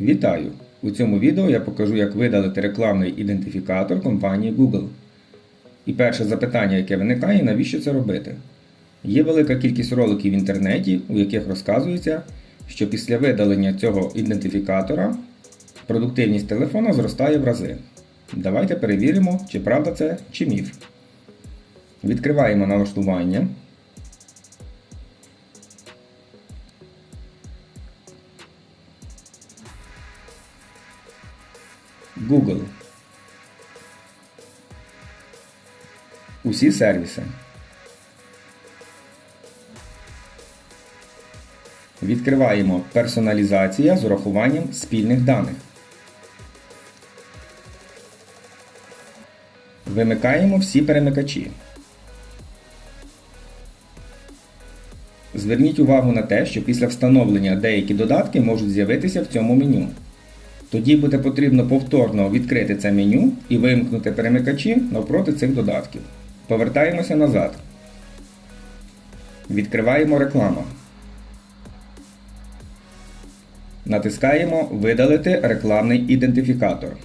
Вітаю! У цьому відео я покажу, як видалити рекламний ідентифікатор компанії Google. І перше запитання, яке виникає, навіщо це робити? Є велика кількість роликів в інтернеті, у яких розказується, що після видалення цього ідентифікатора продуктивність телефона зростає в рази. Давайте перевіримо, чи правда це, чи міф. Відкриваємо налаштування. Google. Усі сервіси. Відкриваємо персоналізація з урахуванням спільних даних. Вимикаємо всі перемикачі. Зверніть увагу на те, що після встановлення деякі додатки можуть з'явитися в цьому меню. Тоді буде потрібно повторно відкрити це меню і вимкнути перемикачі навпроти цих додатків. Повертаємося назад. Відкриваємо рекламу. Натискаємо Видалити рекламний ідентифікатор.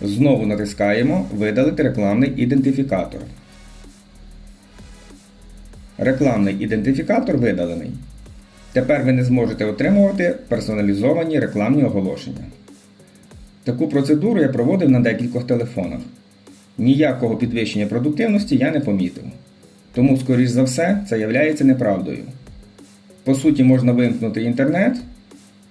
Знову натискаємо Видалити рекламний ідентифікатор. Рекламний ідентифікатор видалений. Тепер ви не зможете отримувати персоналізовані рекламні оголошення. Таку процедуру я проводив на декількох телефонах. Ніякого підвищення продуктивності я не помітив. Тому, скоріш за все, це являється неправдою. По суті, можна вимкнути інтернет,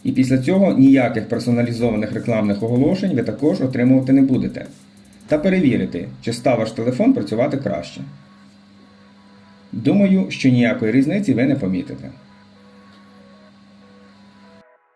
і після цього ніяких персоналізованих рекламних оголошень ви також отримувати не будете. Та перевірити, чи став ваш телефон працювати краще. Думаю, що ніякої різниці ви не помітите.